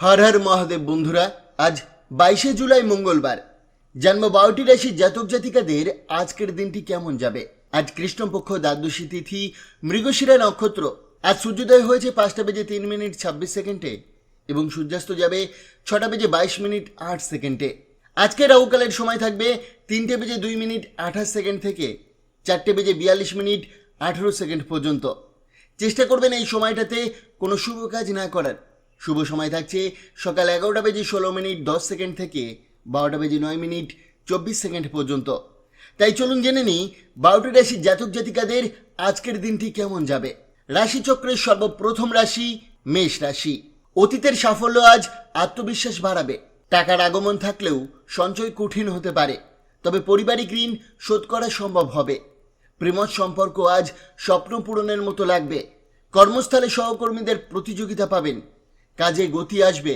হর হর মহাদেব বন্ধুরা, আজ বাইশে জুলাই মঙ্গলবার। জন্ম বারোটি রাশির জাতক জাতিকাদের আজকের দিনটি কেমন যাবে? আজ কৃষ্ণপক্ষ দ্বাদশী তিথি, মৃগশিরা নক্ষত্র। আজ সূর্যোদয় হয়েছে পাঁচটা বেজে তিন মিনিট ছাব্বিশ সেকেন্ডে এবং সূর্যাস্ত যাবে ছটা বেজে বাইশ মিনিট আট সেকেন্ডে। আজকে রাহুকালের সময় থাকবে তিনটে বেজে দুই মিনিট আঠাশ সেকেন্ড থেকে চারটে বেজে বিয়াল্লিশ মিনিট আঠেরো সেকেন্ড পর্যন্ত। চেষ্টা করবেন এই সময়টাতে কোনো শুভ কাজ না করার। শুভ সময় থাকছে। সকাল এগারোটা বেজে ষোলো মিনিট, দশ সেকেন্ড থেকে বারোটা বেজে নয় মিনিট, চব্বিশ সেকেন্ড পর্যন্ত। তাই চলুন জেনে নিই, বারোটি রাশির জাতক জাতিকাদের আজকের দিনটি কেমন যাবে? রাশিচক্রের সর্বপ্রথম রাশি মেষ রাশি। অতীতের সাফল্য আজ আত্মবিশ্বাস বাড়াবে। টাকার আগমন থাকলেও সঞ্চয় কঠিন হতে পারে। তবে পারিবারিক ঋণ শোধ করা সম্ভব হবে। প্রেমজ সম্পর্ক আজ স্বপ্ন পূরণের মতো লাগবে। কর্মস্থলে সহকর্মীদের প্রতিযোগিতা পাবেন। কাজে গতি আসবে।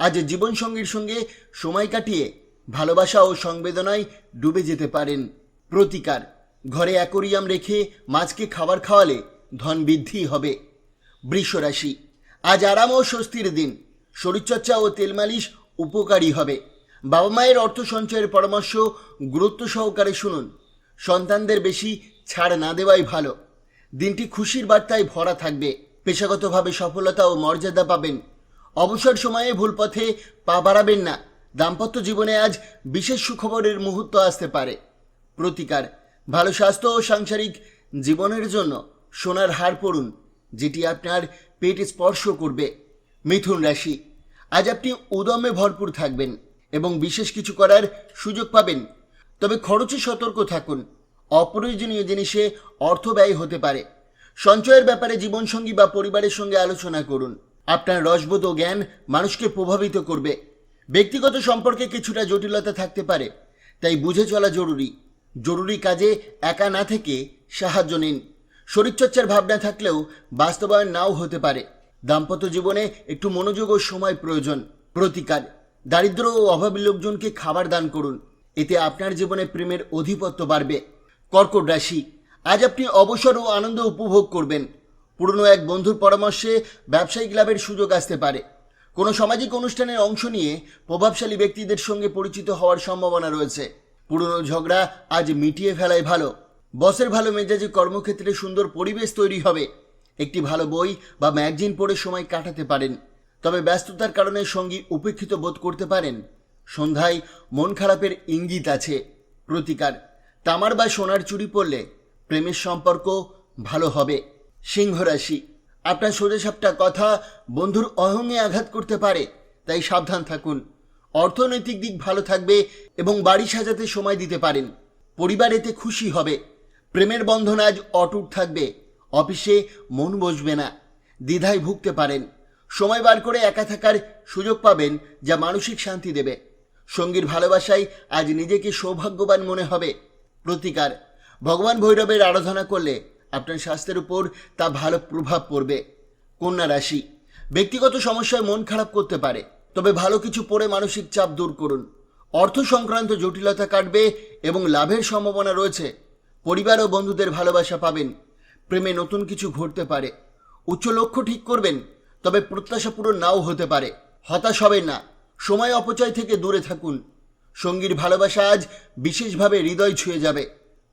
আজ জীবনসঙ্গীর সঙ্গে সময় কাটিয়ে ভালোবাসা ও সংবেদনায় ডুবে যেতে পারেন প্রতিকার। ঘরে অ্যাকোরিয়াম রেখে মাছকে খাবার খাওয়ালে ধন বৃদ্ধি হবে। বৃষ রাশি আজ আরাম ও স্বস্তির দিন। শরীরচর্চা ও তেল মালিশ উপকারী হবে। বাবা মায়ের অর্থ সঞ্চয়ের পরামর্শ গুরুত্ব সহকারে শুনুন। সন্তানদের বেশি ছাড় না দেওয়াই ভালো। দিনটি খুশির বার্তায় ভরা থাকবে। পেশাগতভাবে সফলতা ও মর্যাদা পাবেন অবসর সময়ে ভুল পথে পা বাড়াবেন না। দাম্পত্য জীবনে আজ বিশেষ সুখবরের মুহূর্ত আসতে পারে। প্রতিকার, ভালো স্বাস্থ্য ও সাংসারিক জীবনের জন্য সোনার হার পড়ুন, যেটি আপনার পেট স্পর্শ করবে। মিথুন রাশি, আজ আপনি উদমে ভরপুর থাকবেন এবং বিশেষ কিছু করার সুযোগ পাবেন। তবে খরচে সতর্ক থাকুন, অপ্রয়োজনীয় জিনিসে অর্থ ব্যয় হতে পারে। সঞ্চয়ের ব্যাপারে জীবনসঙ্গী বা পরিবারের সঙ্গে আলোচনা করুন। আপনার রসবোধ ও জ্ঞান মানুষকে প্রভাবিত করবে। ব্যক্তিগত সম্পর্কে কিছুটা জটিলতা থাকতে পারে, তাই বুঝে চলা জরুরি। জরুরি কাজে একা না থেকে সাহায্য নিন। শরীরচর্চার ভাবনা থাকলেও বাস্তবায়ন নাও হতে পারে। দাম্পত্য জীবনে একটু মনোযোগ ও সময় প্রয়োজন। প্রতিকার। দারিদ্র ও অভাবী লোকজনকে খাবার দান করুন। এতে আপনার জীবনে প্রেমের অধিপত্য বাড়বে। কর্কট রাশি। আজ আপনি অবসর ও আনন্দ উপভোগ করবেন। পুরনো এক বন্ধুর পরামর্শে ব্যবসায়িক লাভের সুযোগ আসতে পারে। কোনো সামাজিক অনুষ্ঠানের অংশ নিয়ে প্রভাবশালী ব্যক্তিদের সঙ্গে পরিচিত হওয়ার সম্ভাবনা রয়েছে। পুরনো ঝগড়া আজ মিটিয়ে ফেলাই ভালো। বসের ভালো মেজাজে কর্মক্ষেত্রে সুন্দর পরিবেশ তৈরি হবে। একটি ভালো বই বা ম্যাগজিন পড়ে সময় কাটাতে পারেন। তবে ব্যস্ততার কারণে সঙ্গী উপেক্ষিত বোধ করতে পারেন। সন্ধ্যায় মন খারাপের ইঙ্গিত আছে। প্রতিকার। তামার বা সোনার চুরি পরলে প্রেমের সম্পর্ক ভালো হবে। সিংহ রাশি। আপনার সোজাসাপটা কথা বন্ধুর অহংয়ে আঘাত করতে পারে, তাই সাবধান থাকুন। অর্থনৈতিক দিক ভালো থাকবে এবং বাড়ি সাজাতে সময় দিতে পারেন। পরিবার এতে খুশি হবে। প্রেমের বন্ধন আজ অটুট থাকবে। অফিসে মন বসবে না। দ্বিধায় ভুগতে পারেন। সময় বার করে একা থাকার সুযোগ পাবেন, যা মানসিক শান্তি দেবে। সঙ্গীর ভালোবাসায় আজ নিজেকে সৌভাগ্যবান মনে হবে। প্রতিকার। ভগবান ভৈরবের আরাধনা করলে আপনার স্বাস্থ্যের উপর তা ভালো প্রভাব পড়বে। কন্যা রাশি, ব্যক্তিগত সমস্যায় মন খারাপ করতে পারে, তবে ভালো কিছু পড়ে মানসিক চাপ দূর করুন। অর্থ সংক্রান্ত জটিলতা কাটবে এবং লাভের সম্ভাবনা রয়েছে। পরিবার ও বন্ধুদের ভালোবাসা পাবেন, প্রেমে নতুন কিছু ঘটতে পারে। উচ্চ লক্ষ্য ঠিক করবেন, তবে প্রত্যাশা পূরণ নাও হতে পারে। হতাশ হবেন না, সময় অপচয় থেকে দূরে থাকুন। সঙ্গীর ভালোবাসা আজ বিশেষভাবে হৃদয় ছুঁয়ে যাবে।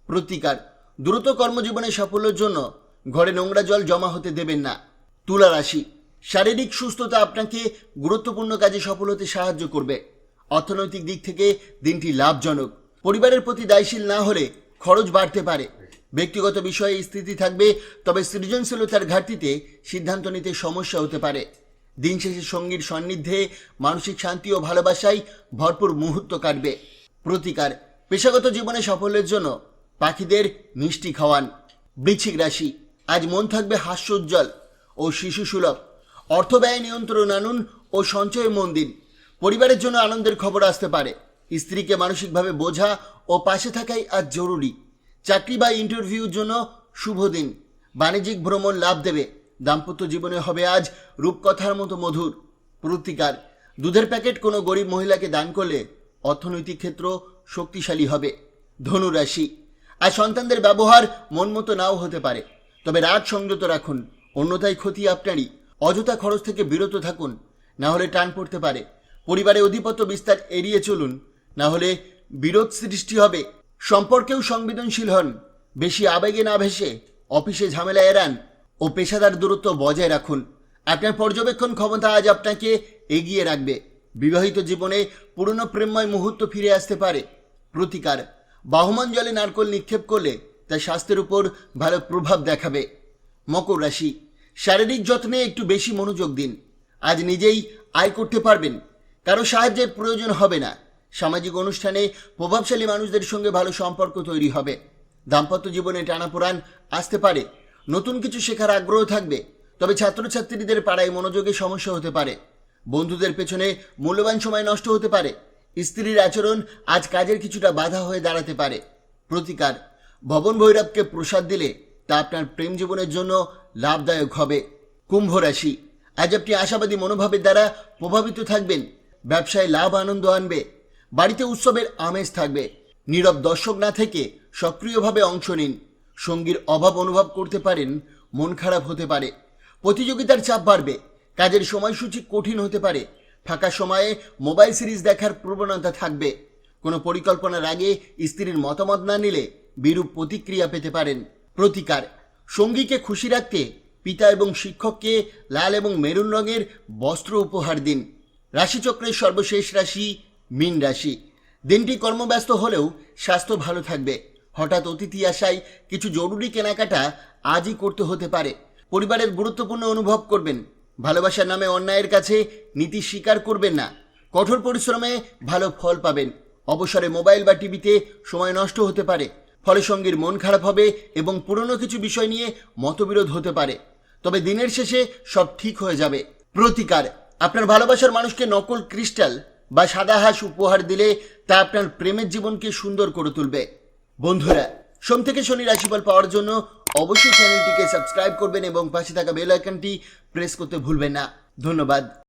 প্রতিকার। দ্রুত কর্মজীবনে সাফল্যের জন্য ঘরে নোংরা জল জমা হতে দেবেন না। তুলা রাশি, শারীরিক সুস্থতা আপনাকে গুরুত্বপূর্ণ কাজে সফল হতে সাহায্য করবে। অর্থনৈতিক দিক থেকে দিনটি লাভজনক। পরিবারের প্রতি দায়শীল না হলে খরচ বাড়তে পারে। ব্যক্তিগত বিষয়ে স্থিতি থাকবে, তবে সৃজনশীলতার ঘাটতিতে সিদ্ধান্ত নিতে সমস্যা হতে পারে। দিন শেষে সঙ্গীর সান্নিধ্যে মানসিক শান্তি ও ভালোবাসায় ভরপুর মুহূর্ত কাটবে। প্রতিকার, পেশাগত জীবনে সাফল্যের জন্য পাখিদের মিষ্টি খাওয়ান। বৃশ্চিক রাশি, আজ মন থাকবে হাস্যোজ্জ্বল ও শিশু সুলভ অর্থ ব্যয় নিয়ন্ত্রণ আনুন ও সঞ্চয়ে মন দিন। পরিবারের জন্য আনন্দের খবর আসতে পারে। স্ত্রীকে মানসিকভাবে বোঝা ও পাশে থাকাই আজ জরুরি। চাকরি বা ইন্টারভিউর জন্য শুভ দিন। বাণিজ্যিক ভ্রমণ লাভ দেবে। দাম্পত্য জীবনে হবে আজ রূপকথার মতো মধুর। প্রতিকার। দুধের প্যাকেট কোনো গরিব মহিলাকে দান করলে অর্থনৈতিক ক্ষেত্র শক্তিশালী হবে। ধনুরাশি আর সন্তানদের ব্যবহার মন মতো নাও হতে পারে। তবে রাগ সংযত রাখুন, অন্যথায় ক্ষতি আপনারই। অযথা খরচ থেকে বিরত থাকুন, না হলে টান পড়তে পারে। পরিবারে অধিপত্য বিস্তার এড়িয়ে চলুন, না হলে বিরোধ সৃষ্টি হবে। সম্পর্কেও সংবেদনশীল হন, বেশি আবেগে না ভেসে অফিসে ঝামেলা এড়ান ও পেশাদার দূরত্ব বজায় রাখুন। আপনার পর্যবেক্ষণ ক্ষমতা আজ আপনাকে এগিয়ে রাখবে। বিবাহিত জীবনে পুরনো প্রেমময় মুহূর্ত ফিরে আসতে পারে। প্রতিকার। বাহমান জলে নারকল নিক্ষেপ করলে তা স্বাস্থ্যের উপর ভালো প্রভাব দেখাবে। মকর রাশি, শারীরিক যত্নে একটু বেশি মনোযোগ দিন। আজ নিজেই আয় করতে পারবেন, কারও সাহায্যের প্রয়োজন হবে না। সামাজিক অনুষ্ঠানে প্রভাবশালী মানুষদের সঙ্গে ভালো সম্পর্ক তৈরি হবে। দাম্পত্য জীবনে টানাপোড়ান আসতে পারে, নতুন কিছু শেখার আগ্রহ থাকবে, তবে ছাত্রছাত্রীদের পাড়ায় মনোযোগে সমস্যা হতে পারে। বন্ধুদের পেছনে মূল্যবান সময় নষ্ট হতে পারে। স্ত্রীর আচরণ আজ কাজের কিছুটা বাধা হয়ে দাঁড়াতে পারে। প্রতিকার। ভবন ভৈরবকে প্রসাদ দিলে তা আপনার প্রেম জীবনের জন্য লাভদায়ক হবে। কুম্ভ রাশি। আজ আপনি আশাবাদী মনোভাবের দ্বারা প্রভাবিত থাকবেন। ব্যবসায় লাভ আনন্দ আনবে। বাড়িতে উৎসবের আমেজ থাকবে। নীরব দর্শক না থেকে সক্রিয়ভাবে অংশ নিন। সঙ্গীর অভাব অনুভব করতে পারেন, মন খারাপ হতে পারে। প্রতিযোগিতার চাপ বাড়বে। কাজের সময়সূচি কঠিন হতে পারে। ফাঁকা সময়ে মোবাইল সিরিজ দেখার প্রবণতা থাকবে। কোনো পরিকল্পনার আগে স্ত্রীর মতামত না নিলে বিরূপ প্রতিক্রিয়া পেতে পারেন। প্রতিকার, সঙ্গীকে খুশি রাখতে পিতা এবং শিক্ষককে লাল এবং মেরুন রঙের বস্ত্র উপহার দিন। রাশিচক্রের সর্বশেষ রাশি মীন রাশি। দিনটি কর্মব্যস্ত হলেও স্বাস্থ্য ভালো থাকবে। হঠাৎ অতিথি আসায় কিছু জরুরি কেনাকাটা আজই করতে হতে পারে। পরিবারের গুরুত্বপূর্ণ অনুভব করবেন। ভালোবাসার নামে অন্যায়ের কাছে নীতি স্বীকার করবেন না। কঠোর পরিশ্রমে ভালো ফল পাবেন। অবসরে মোবাইল বা টিভিতে সময় নষ্ট হতে পারে। ফলে সঙ্গীর মন খারাপ হবে এবং পুরনো কিছু বিষয় নিয়ে মতবিরোধ হতে পারে। তবে দিনের শেষে সব ঠিক হয়ে যাবে। প্রতিকার। আপনার ভালোবাসার মানুষকে নকল ক্রিস্টাল বা সাদা হাঁস উপহার দিলে তা আপনার প্রেমের জীবনকে সুন্দর করে তুলবে। বন্ধুরা, সোম থেকে শনি রাশিফল পাওয়ার জন্য অবশ্যই চ্যানেলটিকে সাবস্ক্রাইব করবেন এবং পাশে থাকা বেল আইকনটি প্রেস করতে ভুলবেন না। ধন্যবাদ।